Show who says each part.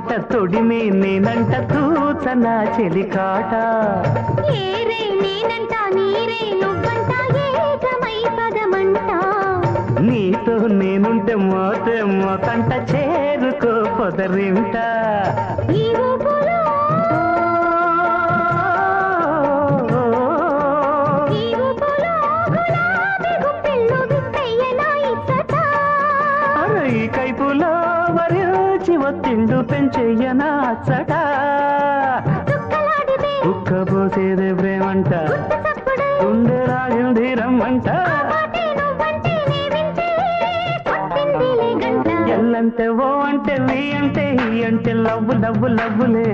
Speaker 1: తొడిమే నేనంట తూచన చెలికాట. నీతో నేనుంటే మోతే మోకంట చేరుకో పొదరింట.
Speaker 2: ఈ
Speaker 1: కైపులో వరించి ఒత్తిండు పెంచెయ్యనా అచ్చట ఉక్కపోసేదే ప్రేమంట. గుండె రాగింది రమ్మంట.
Speaker 2: పాటే నువ్వంటే నే వింటే కొట్టిందిలే గంట.
Speaker 1: ఎల్లంటే ఓ అంటే నీ అంటే ఈ అంటే లవ్వు లవ్వు లవ్వులే.